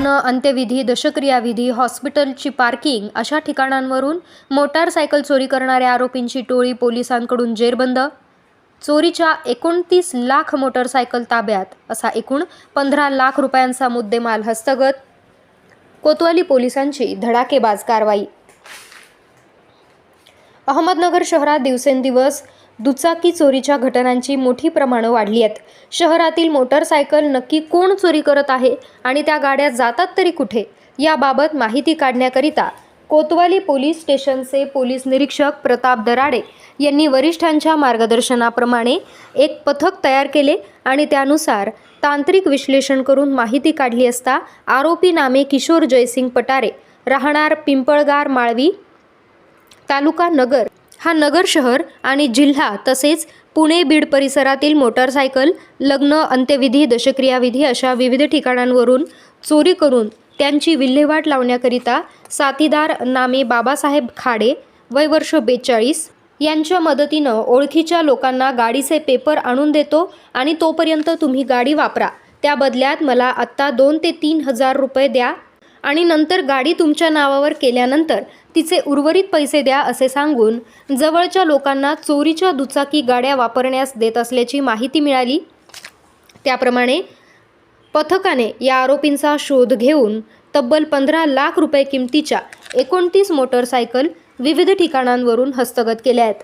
लग्न अंत्यविधी दशक्रियाविधी हॉस्पिटलची पार्किंग अशा ठिकाणांवरून मोटारसायकल चोरी करणाऱ्या आरोपींची टोळी पोलिसांकडून जेरबंद. चोरीच्या एकोणतीस लाख मोटरसायकल ताब्यात असा एकूण पंधरा लाख रुपयांचा मुद्देमाल हस्तगत. कोतवाली पोलिसांची धडाकेबाज कारवाई. अहमदनगर शहरात दिवसेंदिवस दुचाकी चोरीच्या घटनांची मोठी प्रमाणं वाढली आहेत. शहरातील मोटरसायकल नक्की कोण चोरी करत आहे आणि त्या गाड्या जातात तरी कुठे याबाबत माहिती काढण्याकरिता कोतवाली पोलीस स्टेशनचे पोलीस निरीक्षक प्रताप दराडे यांनी वरिष्ठांच्या मार्गदर्शनाप्रमाणे एक पथक तयार केले आणि त्यानुसार तांत्रिक विश्लेषण करून माहिती काढली असता आरोपी नामे किशोर जयसिंग पटारे राहणार पिंपळगार माळवी तालुका नगर हा नगर शहर आणि जिल्हा तसेच पुणे बीड परिसरातील मोटारसायकल लग्न अंत्यविधी दशक्रियाविधी अशा विविध ठिकाणांवरून चोरी करून त्यांची विल्हेवाट लावण्याकरिता साथीदार नामे बाबासाहेब खाडे वय वर्ष बेचाळीस यांच्या मदतीनं ओळखीच्या लोकांना गाडीचे पेपर आणून देतो आणि तोपर्यंत तुम्ही गाडी वापरा. त्या बदल्यात मला आत्ता दोन ते तीन हजार रुपये द्या आणि नंतर गाडी तुमच्या नावावर केल्यानंतर तिचे उर्वरित पैसे द्या असे सांगून जवळच्या लोकांना चोरीच्या दुचाकी गाड्या वापरण्यास देत असल्याची माहिती मिळाली. त्याप्रमाणे पथकाने या आरोपींचा शोध घेऊन तब्बल पंधरा लाख रुपये किमतीच्या एकोणतीस मोटरसायकल विविध ठिकाणांवरून हस्तगत केल्या आहेत.